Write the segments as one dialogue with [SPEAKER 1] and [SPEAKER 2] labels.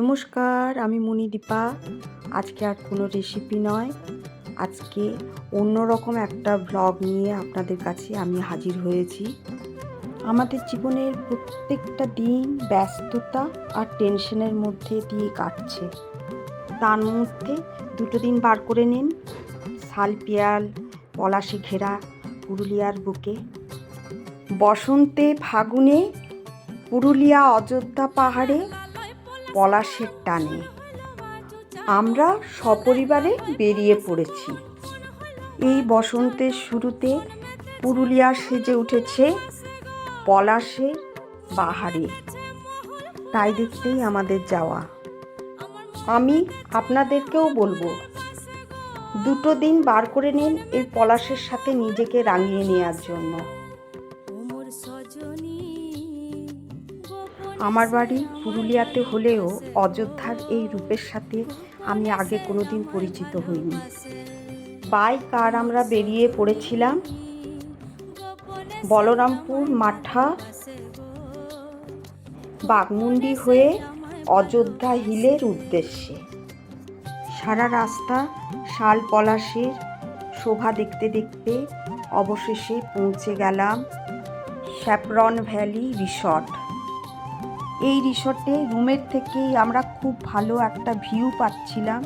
[SPEAKER 1] নমস্কার, আমি মণিদীপা আজকে আর কোনো রেসিপি নয়। আজকে অন্যরকম একটা ব্লগ নিয়ে আপনাদের কাছে আমি হাজির হয়েছি। আমাদের জীবনের প্রত্যেকটা দিন ব্যস্ততা আর টেনশনের মধ্যে দিয়ে কাটছে। তার মধ্যে দুটো দিন বার করে নিন। শাল, পিয়াল, পলাশে ঘেরা, পুরুলিয়ার বুকে। বসন্তে ফাগুনে পুরুলিয়া অযোধ্যা পাহাড়ে পলাশের টানে। আমরা সপরিবারে বেরিয়ে পড়েছি। এই বসন্তের শুরুতে পুরুলিয়া সেজে উঠেছে পলাশের বাহারে। তাই দেখতেই আমাদের যাওয়া। আমি আপনাদেরকেও বলব, দুটো দিন বার করে নিন এই পলাশের সাথে নিজেকে রাঙিয়ে নেওয়ার জন্য। আমার বাড়ি পুরুলিয়াতে হলেও অযোধ্যার এই রূপের সাথে আমি আগে কোনোদিন পরিচিত হইনি। বাইক আর আমরা বেরিয়ে পড়েছিলাম? বলরামপুর মাঠা বাগমুন্ডি হয়ে অযোধ্যা হিলের উদ্দেশ্যে। সারা রাস্তা শাল পলাশের শোভা দেখতে দেখতে অবশেষে পৌঁছে গেলাম স্যাপরন ভ্যালি রিসর্ট। এই রিসর্টে রুমের থেকেই আমরা খুব ভালো একটা ভিউ পাচ্ছিলাম।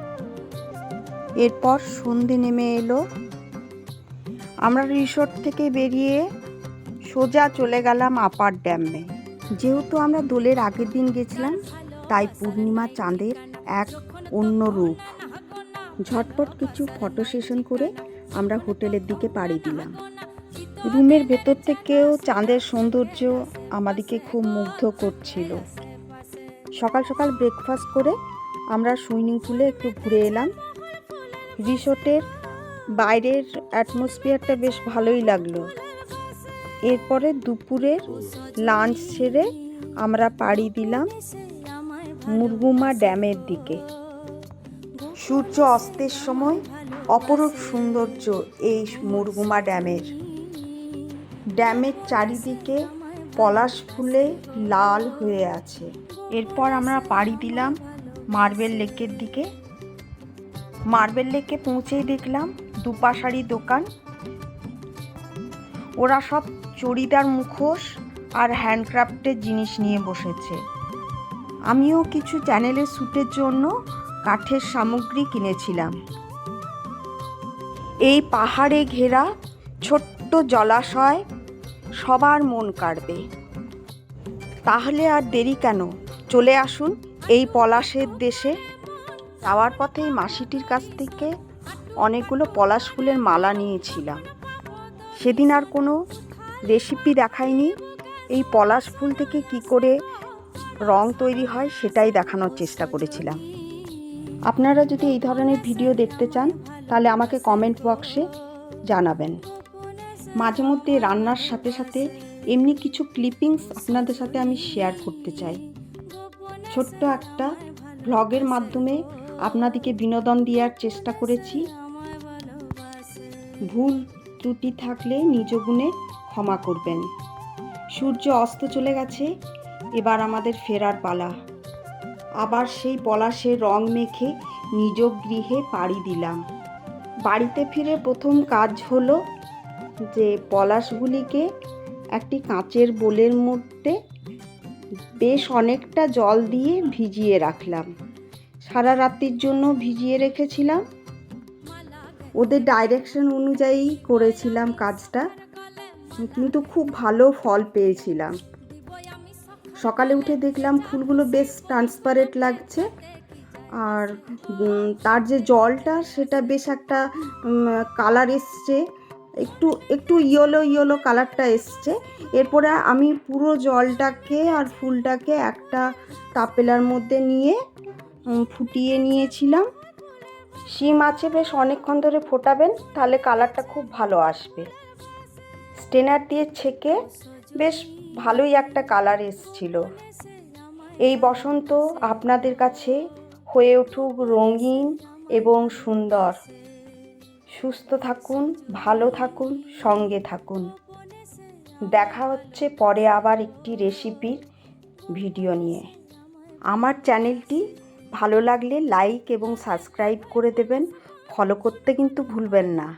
[SPEAKER 1] এরপর সন্ধে নেমে এলো। আমরা রিসর্ট থেকে বেরিয়ে সোজা চলে গেলাম আপার ড্যামে। যেহেতু আমরা দোলের আগের দিন গেছিলাম, তাই পূর্ণিমা চাঁদের এক অন্য রূপ। ঝটপট কিছু ফটো সেশন করে আমরা হোটেলের দিকে পাড়ি দিলাম। রুমের ভেতর থেকেও চাঁদের সৌন্দর্য আমাদেরকে খুব মুগ্ধ করছিল। সকাল সকাল ব্রেকফাস্ট করে আমরা সুইমিং পুলে একটু ঘুরে এলাম। রিসোর্টের বাইরের অ্যাটমসফিয়ারটা বেশ ভালোই লাগল। এরপরে দুপুরের লাঞ্চ সেরে আমরা পাড়ি দিলাম মুরগুমা ড্যামের দিকে। সূর্য অস্তের সময় অপরূপ সৌন্দর্য এই মুরগুমা ড্যামের। ড্যামের চারিদিকে পলাশ ফুলে লাল হয়ে আছে। এরপর আমরা পাড়ি দিলাম মার্বেল লেকের দিকে। মার্বেল লেকে পৌঁছেই দেখলাম দুপাশারি দোকান। ওরা সব চড়িদার মুখোশ আর হ্যান্ডক্রাফটের জিনিস নিয়ে বসেছে। আমিও কিছু চ্যানেলের শ্যুটের জন্য কাঠের সামগ্রী কিনেছিলাম। এই পাহাড়ে ঘেরা ছোট্ট জলাশয় সবার মন কাড়বে। তাহলে আর দেরি কেন? চলে আসুন এই পলাশের দেশে। যাওয়ার পথে এই মাসিটির কাছ থেকে অনেকগুলো পলাশ ফুলের মালা নিয়েছিলাম। সেদিন আর কোনো রেসিপি দেখায়নি এই পলাশ ফুল থেকে কি করে রং তৈরি হয় সেটাই দেখানোর চেষ্টা করেছিলাম। আপনারা যদি এই ধরনের ভিডিও দেখতে চান, তাহলে আমাকে কমেন্ট বক্সে জানাবেন। মাঝে মধ্যে রান্নার সাথে সাথে এমনি কিছু ক্লিপিংস আপনাদের সাথে আমি শেয়ার করতে চাই। ছোট্ট একটা ভ্লগের মাধ্যমে আপনাদেরকে বিনোদন দেওয়ার চেষ্টা করেছি। ভুল ত্রুটি থাকলে নিজ গুণে ক্ষমা করবেন। সূর্য অস্ত চলে গেছে, এবার আমাদের ফেরার পালা। আবার সেই পলাশের রং মেখে নিজ গৃহে পাড়ি দিলাম। বাড়িতে ফিরে প্রথম কাজ হলো যে পলাশগুলিকে একটি কাঁচের বোলের মধ্যে বেশ অনেকটা জল দিয়ে ভিজিয়ে রাখলাম। সারা রাত্রির জন্য ভিজিয়ে রেখেছিলাম। ওদের ডাইরেকশন অনুযায়ী করেছিলাম কাজটা। কিন্তু খুব ভালো ফল পেয়েছিলাম। সকালে উঠে দেখলাম ফুলগুলো বেশ ট্রান্সপারেন্ট লাগছে। আর তার যে জলটা সেটা বেশ একটা কালার এসছে। একটু একটু ইয়েলো ইয়েলো কালারটা এসছে। এরপরে আমি পুরো জলটাকে আর ফুলটাকে একটা তাপেলার মধ্যে নিয়ে ফুটিয়ে নিয়েছিলাম। শিম আছে বেশ অনেকক্ষণ ধরে ফোটাবেন, তাহলে কালারটা খুব ভালো আসবে। স্টেনার দিয়ে ছেঁকে বেশ ভালোই একটা কালার এসছিল। এই বসন্ত আপনাদের কাছে হয়ে উঠুক রঙিন এবং সুন্দর। সুস্থ থাকুন, ভালো থাকুন, সঙ্গে থাকুন। দেখা হচ্ছে পরে আবার একটি রেসিপি ভিডিও নিয়ে। আমার চ্যানেলটি ভালো লাগলে লাইক এবং সাবস্ক্রাইব করে দেবেন। ফলো করতে কিন্তু ভুলবেন না।